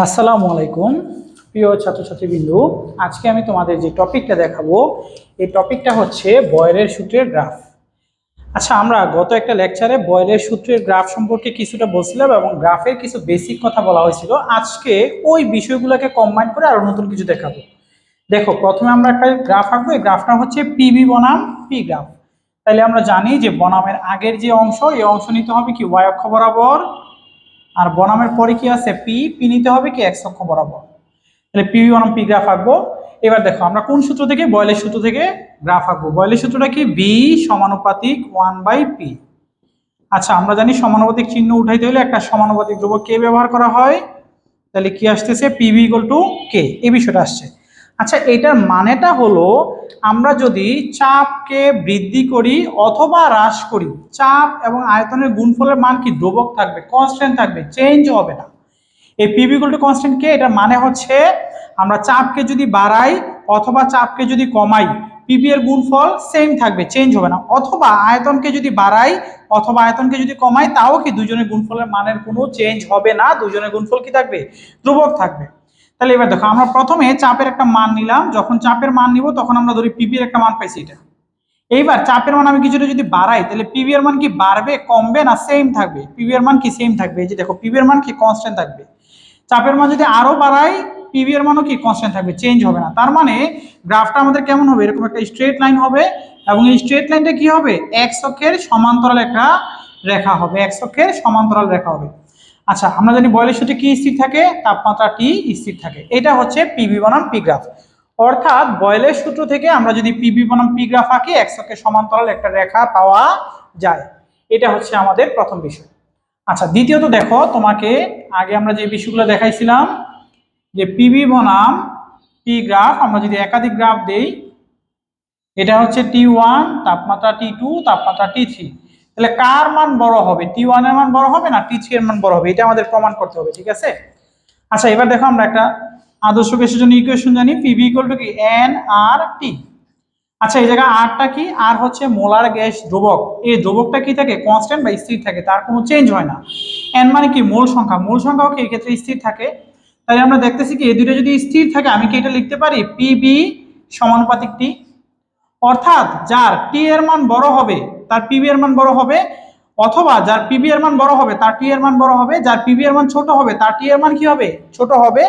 আসসালামু আলাইকুম, প্রিয় ছাত্রছাত্রীবৃন্দু। আজকে আমি তোমাদের যে টপিকটা দেখাবো, এই টপিকটা হচ্ছে বয়লের সূত্রের গ্রাফ। আচ্ছা আমরা গত একটা লেকচারে বয়লের সূত্রের গ্রাফ সম্পর্কে কিছুটা বলছিলাম এবং গ্রাফের কিছু বেসিক কথা বলা হয়েছিল। আজকে ওই বিষয়গুলোকে কম্বাইন করে আরও নতুন কিছু দেখাবো। দেখো, প্রথমে আমরা একটা গ্রাফ আঁকবো, এই গ্রাফটা হচ্ছে পিবি বনাম পি গ্রাফ। তাহলে আমরা জানি যে বনামের আগের যে অংশ, এই অংশ নিতে হবে কি? ওয়াই অক্ষ বরাবর আর বনামের পরে কি আছে? পি পি নিতে হবে কি? এক্স অক্ষ বরাবর। তাহলে পি বনাম পি গ্রাফ আঁকবো। এবার দেখো, আমরা কোন সূত্র থেকে? বয়লের সূত্র থেকে গ্রাফ আঁকবো। বয়লের সূত্রটা কি? বি সমানুপাতিক ওয়ান বাই পি। আচ্ছা আমরা জানি সমানুপাতিক চিহ্ন উঠাইতে হলে একটা সমানুপাতিক ধ্রুবক কে ব্যবহার করা হয়? তাহলে কি আসতেছে? PV equal to K. এই বিষয়টা আসছে। আচ্ছা এটার মানেটা হলো আমরা যদি চাপকে বৃদ্ধি করি অথবা হ্রাস করি, চাপ এবং আয়তনের গুণফলের মান কি ধ্রুবক থাকবে কনস্ট্যান্ট থাকবে চেঞ্জ হবে না। এই ইকুয়াল টু কনস্ট্যান্ট কে, এটার মানে হচ্ছে আমরা চাপকে যদি বাড়াই অথবা চাপকে যদি কমাই পিবি এর গুণফল সেম থাকবে চেঞ্জ হবে না। অথবা আয়তনকে যদি বাড়াই অথবা আয়তনকে যদি কমাই, তাও কি দুজনের গুণফলের মানের কোনো চেঞ্জ হবে না? দুজনের গুণফল কি থাকবে? ধ্রুবক থাকবে। তাহলে এবার দেখো, আমরা প্রথমে চাপের একটা মান নিলাম। যখন চাপের মান নিব, তখন আমরা ধরি পিবি এর একটা মান পাইছি এটা। এইবার চাপের মান আমি কিছুটা যদি বাড়াই, তাহলে পিবি এর মান কি বাড়বে, কমবে না সেম থাকবে? পিবি এর মান কি সেম থাকবে? এই যে দেখো পিবি এর মান কি কনস্ট্যান্ট থাকবে? চাপের মান যদি আরও বাড়াই পিবি এর মানও কি কনস্ট্যান্ট থাকবে চেঞ্জ হবে না। তার মানে গ্রাফটা আমাদের কেমন হবে? এরকম একটা স্ট্রেট লাইন হবে এবং এই স্ট্রেট লাইনটা কি হবে? এক্স অক্ষের সমান্তরাল একটা রেখা হবে এক্স অক্ষের সমান্তরাল রেখা হবে। আচ্ছা আমরা জানি বয়লের সূত্রে কি স্থির থাকে? তাপমাত্রা টি স্থির থাকে। এটা হচ্ছে পিবি বনাম পি গ্রাফ অর্থাৎ বয়লের সূত্র থেকে আমরা যদি পিবি বনাম পি গ্রাফ আঁকি অক্ষের সমান্তরাল একটা রেখা পাওয়া যায়। এটা হচ্ছে আমাদের প্রথম বিষয়। আচ্ছা দ্বিতীয়ত দেখো, তোমাকে আগে আমরা যে বিষয়গুলো দেখাইছিলাম, যে পিবি বনাম পি গ্রাফ আমরা যদি একাধিক গ্রাফ দেই, এটা হচ্ছে টি ওয়ান তাপমাত্রা টি টু তাপমাত্রা টি থ্রি তাহলে কার মান বড় হবে? টি ওয়ানের মান বড় হবে না টি থ্রি এর মান বড় হবে? এটা আমাদের প্রমাণ করতে হবে, ঠিক আছে? আচ্ছা এবার দেখো আমরা একটা আদর্শ গ্যাসের জন্য ইকুয়েশন জানি পিভি ইকুয়াল টু কি? এন আর টি আচ্ছা এই জায়গায় আরটা কি? আর হচ্ছে মোলার গ্যাস ধ্রুবক। এই ধ্রুবকটা কি থাকে? কনস্ট্যান্ট বা স্থির থাকে, তার কোনো চেঞ্জ হয় না। এন মানে কি? মূল সংখ্যা। মূল সংখ্যাও কি? এক্ষেত্রে স্থির থাকে। তাহলে আমরা দেখতেছি কি, এই দুটো যদি স্থির থাকে, আমি কি এটা লিখতে পারি? পিবি সমানুপাতিক টি অর্থাৎ, যার টি এর মান বড় হবে তার পিবি এর মান বড় হবে অথবা যার পিবি এর মান বড় হবে তার টি এর মান বড় হবে যার পিবি এর মান ছোট হবে তার টি এর মান কি হবে ছোট হবে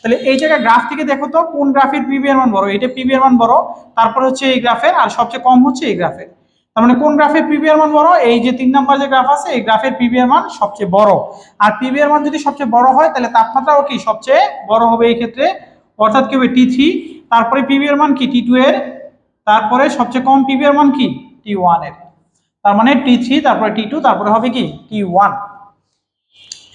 তাহলে এই জায়গায় গ্রাফ থেকে দেখো তো কোন গ্রাফের পিবি এর মান বড় এটা পিবি এর মান বড় তারপর হচ্ছে এই গ্রাফের আর সবচেয়ে কম হচ্ছে এই গ্রাফের তার মানে কোন গ্রাফের পিবি এর মান বড় এই যে তিন নাম্বার যে গ্রাফ আছে এই গ্রাফের পিবি এর মান সবচেয়ে বড় আর পিবি এর মান যদি সবচেয়ে বড় হয় তাহলে তাপমাত্রাও কি সবচেয়ে বড় হবে এই ক্ষেত্রে অর্থাৎ কি হবে টি থ্রি তারপরে পিবি এর মান কি টি টু এর তারপরে সবচেয়ে কম পিবি এর মান কি টি ওয়ানের তার মানে টি থ্রি তারপরে টি টু তারপরে হবে কি? টি ওয়ান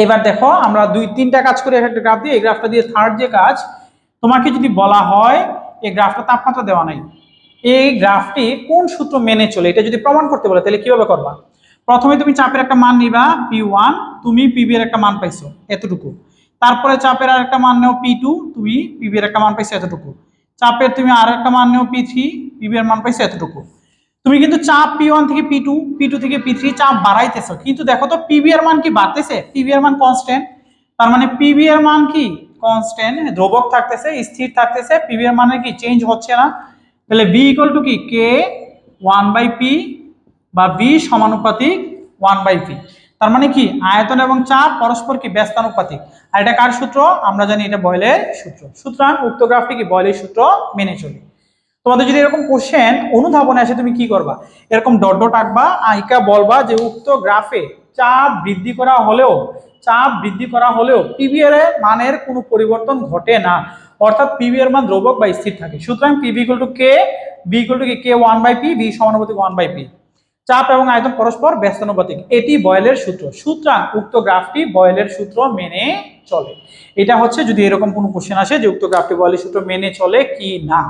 এইবার দেখো, আমরা দুই তিনটা কাজ করে একটা গ্রাফ দিয়ে, এই গ্রাফটা দিয়ে থার্ড যে কাজ, তোমাকে যদি বলা হয়, এই গ্রাফটা তাপমাত্রা দেওয়া নাই। এই গ্রাফটি কোন সূত্র মেনে চলে, এটা যদি প্রমাণ করতে বলে, তাহলে কীভাবে করবা? প্রথমে তুমি চাপের একটা মান নিবা পি ওয়ান তুমি পিবি এর একটা মান পাইছো, এতটুকু। তারপরে চাপের আর একটা মান নেও পি টু তুমি পিবি এর একটা মান পাইছো, এতটুকু। চাপের তুমি আর একটা মান নেও পি থ্রি পিবি এর মান পাইছো, এতটুকু। তুমি কিন্তু চাপ পি ওয়ান থেকে পি টু পি টু থেকে পি থ্রি চাপ বাড়াইতেছো। কিন্তু দেখো তো পিবি এর মান কি বাড়তেছে? পিবি এর মান কনস্ট্যান্ট তার মানে পিবি এর মান কি কনস্ট্যান্ট ধ্রুবক থাকতেছে, স্থির থাকতেছে পিবি এর মানে কি চেঞ্জ হচ্ছে না? তাহলে বি ইকুয়াল টু কি? কে ওয়ান বাই পি বা বি সমানুপাতিক ওয়ান বাই পি তার মানে কি? আয়তন এবং চাপ পরস্পর কি ব্যস্তানুপাতিক? আর এটা কার সূত্র? আমরা জানি এটা বয়লের সূত্র। সুতরাং উক্ত গ্রাফটি কি বয়লের সূত্র মেনে চলি। তোমাদের যদি এরকম কোশ্চেন অনুধাবনে আসে, তুমি কি করবা? এরকম ডট ডট আঁকবা, আইকা, বলবা যে উক্ত গ্রাফে চাপ বৃদ্ধি করা হলেও, চাপ বৃদ্ধি করা হলেও পিবিএর মানের কোনো পরিবর্তন ঘটে না। অর্থাৎ পিবি এর মান ধ্রুবক বা স্থির থাকে। সুতরাং PV equal to K V equal to K one by P V সমানুপাতিক ওয়ান বাই পি চাপ এবং আয়তন পরস্পর ব্যস্তানুপাতিক। এটি বয়েলের সূত্র। সুতরাং উক্ত গ্রাফটি বয়েলের সূত্র মেনে চলে। এটা হচ্ছে যদি এরকম কোনো কোশ্চেন আসে যে উক্ত গ্রাফটি বয়েলের সূত্র মেনে চলে কি না।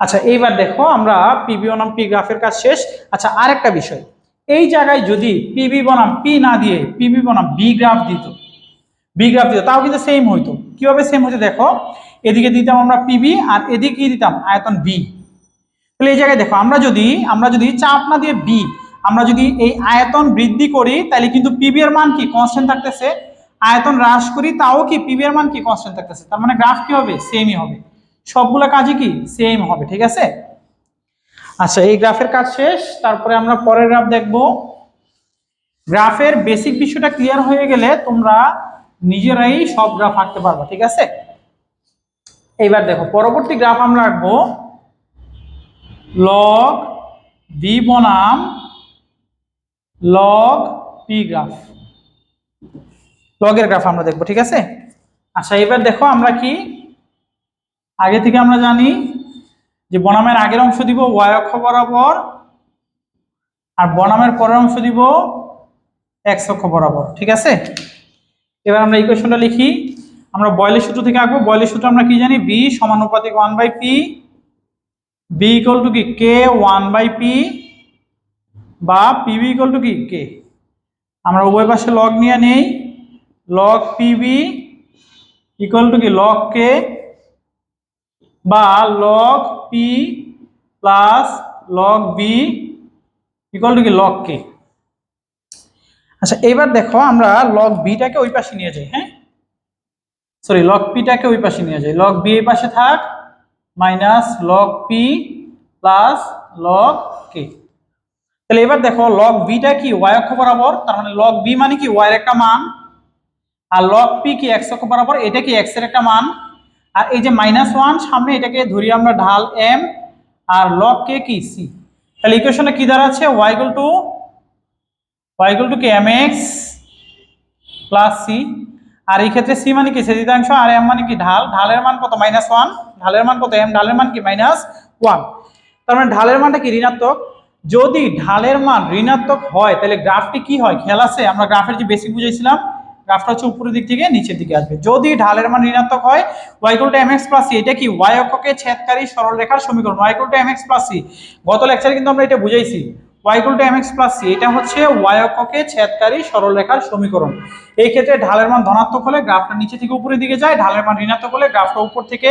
আচ্ছা এইবার দেখো আমরা পিবি বনাম পি গ্রাফের কাজ শেষ। আচ্ছা আরেকটা বিষয়। এই জায়গায় যদি পিবি বনাম পি না দিয়ে পিবি বনাম বি গ্রাফ দিত বি গ্রাফ দিত, তাও কিন্তু সেম হইতো। কীভাবে সেম হইতো দেখো, এদিকে দিতাম আমরা পিবি আর এদিকে কি দিতাম আয়তন বি তাহলে এই জায়গায় দেখো, আমরা যদি আমরা যদি চাপ না দিয়ে বি আমরা যদি এই আয়তন বৃদ্ধি করি, তাহলে কিন্তু পিবি এর মান কি কনস্ট্যান্ট থাকতেছে? আয়তন হ্রাস করি, তাও কি পিবি এর মান কি কনস্ট্যান্ট থাকতেছে? তার মানে গ্রাফ কি হবে? সেমই হবে। সবগুলো কাজই কি সেম হবে, ঠিক আছে? আচ্ছা এই গ্রাফের কাজ শেষ, তারপরে আমরা পরের গ্রাফ দেখব। গ্রাফের বেসিক বিষয়টা ক্লিয়ার হয়ে গেলে তোমরা নিজেরাই সব গ্রাফ আঁকতে পারবা, ঠিক আছে? এইবার দেখো, পরবর্তী গ্রাফ আমরা আঁকবো। লগ বি বনাম লগ পি গ্রাফ লগের গ্রাফ আমরা দেখব, ঠিক আছে? আচ্ছা এবার দেখো আমরা কি আগে থেকে আমরা জানি যে বনামের আগের অংশ দিব ওয়াই অক্ষ বরাবর আর বনামের পরের অংশ দিব এক্স অক্ষ বরাবর, ঠিক আছে? এবার আমরা ইকুয়েশনটা লিখি। আমরা বয়লের সূত্র থেকে আঁকবো। বয়লের সূত্র আমরা কি জানি? বি সমানুপাতিক one by P V equal to কি? কে ওয়ান বাই পি বা পিবি ইকুয়াল টু কি? কে আমরা উভয় পাশে লগ নিয়ে নেই। লগ পিবি ইকুয়াল টু কি? লগ কে বা log P plus log V equal to কি? লগ কে আচ্ছা এবার দেখো আমরা লগ বিটাকে ওই পাশে নিয়ে যাই হ্যাঁ? সরি লগ পিটাকে ওই পাশে নিয়ে যাই। লগ বি এই পাশে থাক minus log P plus log K তাহলে এবার দেখো লগ বিটা কি ওয়াই অক্ষ বরাবর? তার মানে লগ বি মানে কি ওয়াই এর একটা মান। আর লগ পি কি এক্স অক্ষ বরাবর? এটা কি এক্সের একটা মান? আর এই যে মাইনাস ওয়ান সামনে এটাকে ধরি আমরা ঢাল এম আর লক কে কি? সি তাহলে ইকুয়েশনে কি দাঁড়াচ্ছে? Y equal to Y equal to কি এম এক্স প্লাস সি আর এই ক্ষেত্রে সি মানে কি? ছেদিতাংশ আর এম মানে কি? ঢাল। ঢালের মান কত? মাইনাস ওয়ান ঢালের মান কত? এম ঢালের মান কি? মাইনাস ওয়ান তার মানে ঢালের মানটা কি? ঋণাত্মক। যদি ঢালের মান ঋণাত্মক হয়, তাহলে গ্রাফটি কি হয়? খেয়াল আছে? আমরা গ্রাফের যে বেসিক বুঝেছিলাম গ্রাফটা হচ্ছে উপরের দিক থেকে নিচের দিকে আসবে। যদি ঢালের মান ঋণাত্মক হয় Y equal to M X plus C এটা কি ওয়াই অক্ষকে ছেদকারী সরল রেখার সমীকরণ? Y equal to M X plus C গত লেকচারে কিন্তু আমরা এটা বুঝাইছি। Y equal to M X plus C এটা হচ্ছে ওয়াই অক্ষকে ছেদকারী সরলরেখার সমীকরণ। এই ক্ষেত্রে ঢালের মান ধনাত্মক হলে গ্রাফটা নিচে থেকে উপরের দিকে যায়, ঢালের মান ঋণাত্মক হলে গ্রাফটা উপর থেকে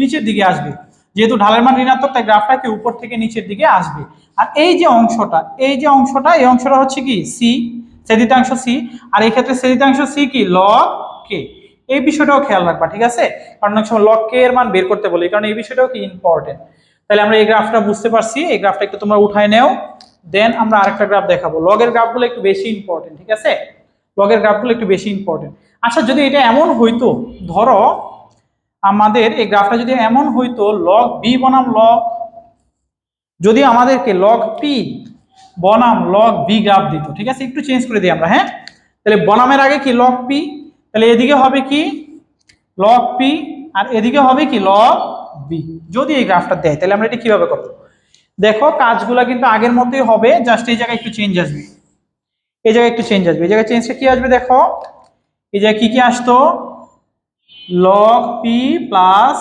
নিচের দিকে আসবে। যেহেতু ঢালের মান ঋণাত্মক, তাই গ্রাফটা কি উপর থেকে নিচের দিকে আসবে। আর এই যে অংশটা, এই যে অংশটা, এই অংশটা হচ্ছে কি? সি ছেদিতাংশ সি আর এই ক্ষেত্রে ছেদিতাংশ সি কি? লগ কে এই বিষয়টাও খেয়াল রাখবা, ঠিক আছে? কারণ অনেক সময় লগ কে এর মান বের করতে বলি কারণ এই বিষয়টাও কি ইম্পর্টেন্ট তাহলে আমরা এই গ্রাফটা বুঝতে পারছি, এই গ্রাফটা একটু তোমরা উঠায় নেও দেন আমরা আরেকটা গ্রাফ দেখাবো। লগের গ্রাফগুলো একটু বেশি ইম্পর্টেন্ট ঠিক আছে? লগের গ্রাফগুলো একটু বেশি ইম্পর্টেন্ট আচ্ছা যদি এটা এমন হইতো, ধরো আমাদের এই গ্রাফটা যদি এমন হইতো লগ বি বনাম লগ যদি আমাদেরকে লগ পি বনাম লগ বি গ্রাফ দিত, ঠিক আছে? একটু চেঞ্জ করে দিই আমরা হ্যাঁ? তাহলে বনামের আগে কি লগ পি তাহলে এদিকে হবে কি? লগ পি আর এদিকে হবে কি? লগ বি যদি এই গ্রাফটা দেয়, তাহলে আমরা এটা কীভাবে করব? দেখো, কাজগুলো কিন্তু আগের মতোই হবে জাস্ট এই জায়গায় একটু চেঞ্জ আসবে। এই জায়গায় একটু চেঞ্জ আসবে। এই জায়গায় চেঞ্জটা কি আসবে, দেখো? এই জায়গায় কি কি আসতো? Log P plus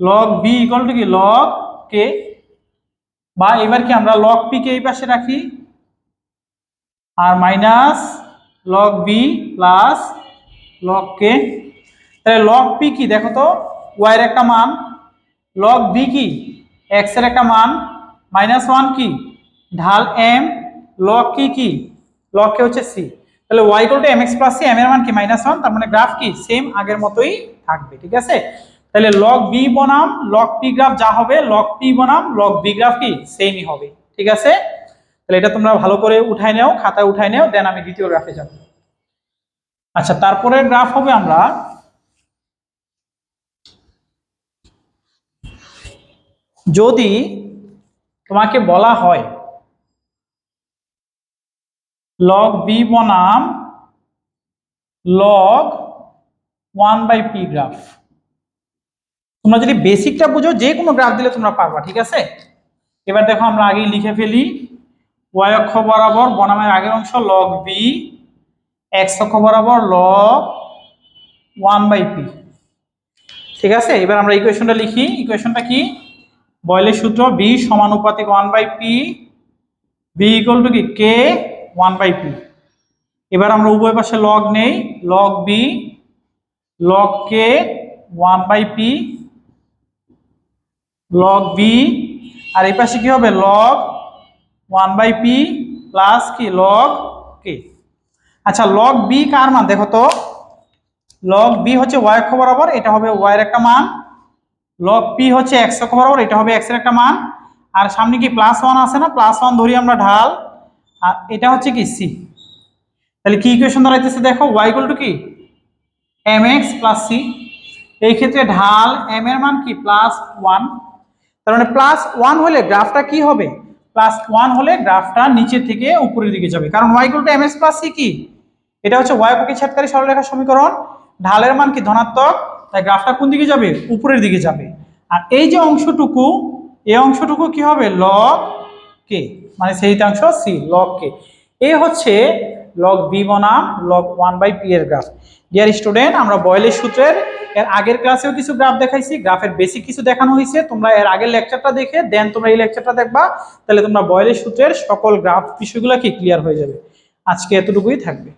log V equal to কি? লগ কে বা এবার কি আমরা লগ পি কে এই পাশে রাখি? আর minus log V plus log K তাহলে লগ পি কি? দেখো তো ওয়াই এর একটা মান। লগ বি কি? এক্সের একটা মান। মাইনাস ওয়ান কি? ঢাল এম লগ কি কি? লগ কে হচ্ছে সি তাহলে y to m x plus c m এর মান কি? মাইনাস ওয়ান তার মানে গ্রাফ কি? সেম আগের মতোই থাকবে, ঠিক আছে? তাহলে লগ বি বনাম লগ পি গ্রাফ যা হবে লগ পি বনাম লগ বি গ্রাফ কি? সেমই হবে। ঠিক আছে? তাহলে এটা তোমরা ভালো করে উঠায় নাও, খাতায় উঠায় নাও দেন আমি দ্বিতীয় গ্রাফে যাব। আচ্ছা তারপরে গ্রাফ হবে আমরা যদি তোমাকে বলা হয় লগ বি বনাম log one by P graph তোমরা যদি বেসিকটা বুঝো যে কোনো গ্রাফ দিলে তোমরা পারবা, ঠিক আছে? এবার দেখো আমরা আগেই লিখে ফেলি ওয়াই অক্ষ বরাবর বনামের আগের অংশ লগ বি এক্স অক্ষ বরাবর লগ ওয়ান বাই পি ঠিক আছে? এবার আমরা ইকুয়েশনটা লিখি। ইকুয়েশনটা কি? বয়লের সূত্র বি সমানুপাতিক one by P V equal to কি? কে ওয়ান বাই পি এবার আমরা উভয় পাশে লগ নেই। Log V log K one by P log V আর এই পাশে কি হবে? Log one by P plus কি লগ কে আচ্ছা লগ বি কার মান? দেখো তো লগ বি হচ্ছে ওয়াই অক্ষ বরাবর, এটা হবে ওয়াই এর একটা মান। লগ পি হচ্ছে এক্স অক্ষ বরাবর, এটা হবে এক্সের একটা মান। আর সামনে কি প্লাস ওয়ান আছে না? প্লাস ওয়ান ধরি আমরা ঢাল। আর এটা হচ্ছে কি সি তাহলে কি ইকুয়েশন দাঁড়াইতেছে দেখো? ওয়াই ইকুয়াল টু কি? এম এক্স প্লাস সি এই ক্ষেত্রে ঢাল এম এর মান কি? প্লাস ওয়ান তার মানে প্লাস ওয়ান হলে গ্রাফটা কি হবে? প্লাস ওয়ান হলে গ্রাফটা নিচের থেকে উপরের দিকে যাবে। কারণ y to m x plus c কি? এটা হচ্ছে ওয়াই পক্ষে ছেদকারী সমীকরণ। ঢালের মান কি ধনাত্মক? তাই গ্রাফটা কোন দিকে যাবে? উপরের দিকে যাবে। আর এই যে অংশটুকু, এই অংশটুকু কি হবে? লগ কে মানে সেই সেইটাংশ সি লগ কে এ হচ্ছে লগ বি বনাম লগ ওয়ান বাই পি এর গ্রাফ ডিয়ার স্টুডেন্ট আমরা বয়েলের সূত্রের, এর আগের ক্লাসেও কিছু গ্রাফ দেখাইছি গ্রাফের বেসিক কিছু দেখানো হয়েছে তোমরা এর আগের লেকচারটা দেখে দেন তোমরা এই লেকচারটা দেখবা, তাহলে তোমরা বয়েলের সূত্রের সকল গ্রাফ বিষয়গুলো কি ক্লিয়ার হয়ে যাবে। আজকে এতটুকুই থাকবে।